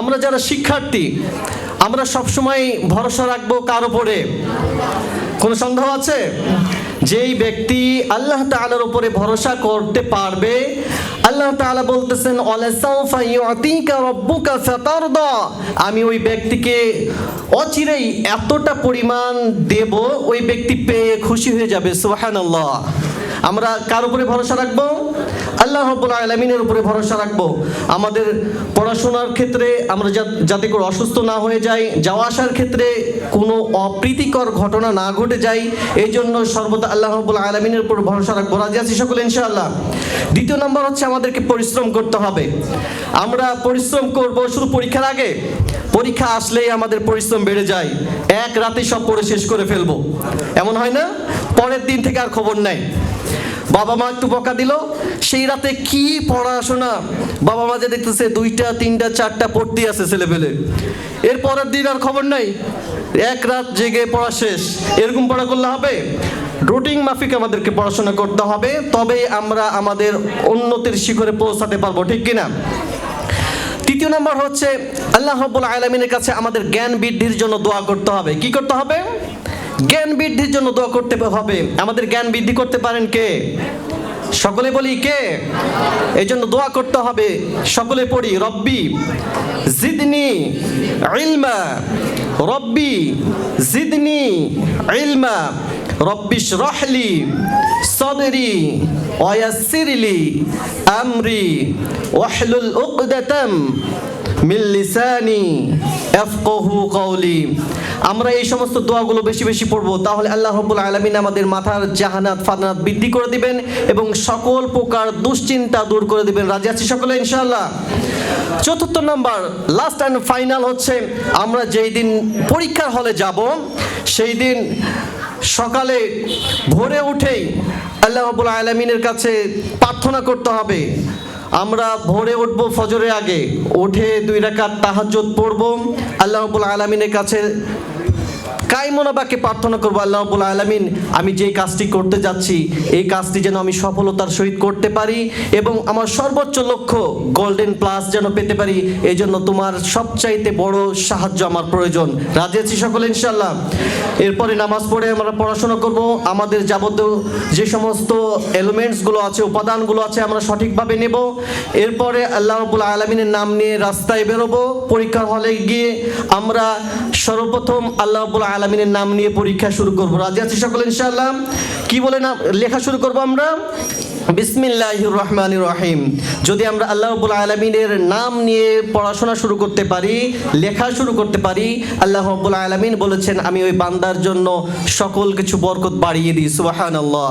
আমরা যারা শিক্ষার্থী, আমরা সবসময় ভরসা রাখব কার উপরে? কোনো সন্দেহ আছে? যেই ব্যক্তি আল্লাহ তাআলার উপরে ভরসা করতে পারবে, আল্লাহ তাআলা বলতেছেন আমি ওই ব্যক্তিকে অচিরেই এতটা পরিমাণ দেব, ওই ব্যক্তি পেয়ে খুশি হয়ে যাবে, সুবহানাল্লাহ। আমরা কার উপরে ভরসা রাখব? আল্লাহ রব্বুল আলমিনের উপরে ভরসা রাখব। আমাদের পড়াশোনার ক্ষেত্রে আমরা যাতে করে অসুস্থ না হয়ে যাই, যাওয়া আসার ক্ষেত্রে কোনো অপ্রীতিকর ঘটনা না ঘটে যায় এই জন্য সর্বদা আল্লাহ রব্বুল আলমিনের উপর ভরসা রাখব। রাজি আছি সকলে, ইনশাআল্লাহ? দ্বিতীয় নম্বর হচ্ছে আমাদেরকে পরিশ্রম করতে হবে। আমরা পরিশ্রম করব শুধু পরীক্ষার আগে? পরীক্ষা আসলেই আমাদের পরিশ্রম বেড়ে যায়। এক রাতে সব পড়ে শেষ করে ফেলব। এমন হয় না? পরের দিন থেকে আর খবর নাই। বাবা মা একটু বকা দিল। সেই রাতে কি পড়াশোনা? বাবা মা যে দেখতেছে দুইটা, তিনটা, চারটা পড়তে আছে ছেলেপেলে। এর পরের দিন আর খবর নাই। এক রাত জেগে পড়া শেষ। এরকম পড়া করলে হবে? রুটিন মাফিক আমাদেরকে পড়াশোনা করতে হবে তবেই আমরা আমাদের উন্নতির শিখরে পৌঁছাতে পারব, ঠিক কিনা? তৃতীয় নম্বর হচ্ছে, আল্লাহ আলমিনের কাছে আমাদের জ্ঞান বৃদ্ধির জন্য দোয়া করতে হবে। কি করতে হবে? জ্ঞান বৃদ্ধির জন্য দোয়া করতে হবে। আমাদের জ্ঞান বৃদ্ধি করতে পারেন কে? সকলে বলি কে? এই জন্য দোয়া করতে হবে। সকলে পড়ি, রব্বি জিদনি ইলমা, রব্বি জিদনি ইলমা। রব্বিশ রহলি সদরি ওয়াসিরলি আমরি ওয়াহলুল উকদাতাম মিন লিসানি ইয়াফকাহু আমরা এই সমস্ত দোয়াগুলো বেশি বেশি পড়ব, তাহলে আল্লাহ রাব্বুল আলামিন আমাদের মাথার জাহানাত ফানাত বৃদ্ধি করে দিবেন এবং সকল প্রকার দুশ্চিন্তা দূর করে দিবেন। রাজি আছি সকলে, ইনশাআল্লাহ? চতুর্থ নাম্বার লাস্ট অ্যান্ড ফাইনাল হচ্ছে, আমরা যেই দিন পরীক্ষার হলে যাব, সেই দিন সকালে ভোরে উঠেই আল্লাহ রাব্বুল আলামিনের কাছে প্রার্থনা করতে হবে। আমরা ভোরে উঠবো ফজরের আগে, উঠে দুই রাকাত তাহাজ্জুদ পড়ব। আল্লাহ রাব্বুল আলামিনের কাছে কাইমনোবাকে প্রার্থনা করব, আল্লাহ রাব্বুল আলামিন, আমি যেই কাজটি করতে যাচ্ছি, এই কাজটি যেন আমি সফলতার সহিত করতে পারি এবং আমার সর্বোচ্চ লক্ষ্য গোল্ডেন প্লাস যেন পেতে পারি, এই জন্য তোমার সবচাইতে বড় সাহায্য আমার প্রয়োজন। রাজি আছি সকলে ইনশাল্লাহ এরপরে নামাজ পড়ে আমরা পড়াশোনা করব। আমাদের যাবতীয় যে সমস্ত এলিমেন্টসগুলো আছে, উপাদানগুলো আছে, আমরা সঠিকভাবে নেব। এরপরে আল্লাহ রাব্বুল আলমিনের নাম নিয়ে রাস্তায় বেরোবো। পরীক্ষার হলে গিয়ে আমরা সর্বপ্রথম আল্লাহ রাব্বুল আলমিনের নাম নিয়ে পরীক্ষা শুরু করব। রাজি আছি সকলে, ইনশাআল্লাহ? কি বলে না, লেখা শুরু করব আমরা? বিসমিল্লাহ রহমান রহিম যদি আমরা আল্লাহ আলমিনের নাম নিয়ে পড়াশোনা শুরু করতে পারি, লেখা শুরু করতে পারি, আল্লাহ রাব্বুল আলমিন বলেছেন, আমি ওই বান্দার জন্য সকল কিছু বরকত বাড়িয়ে দিই। সুবাহান আল্লাহ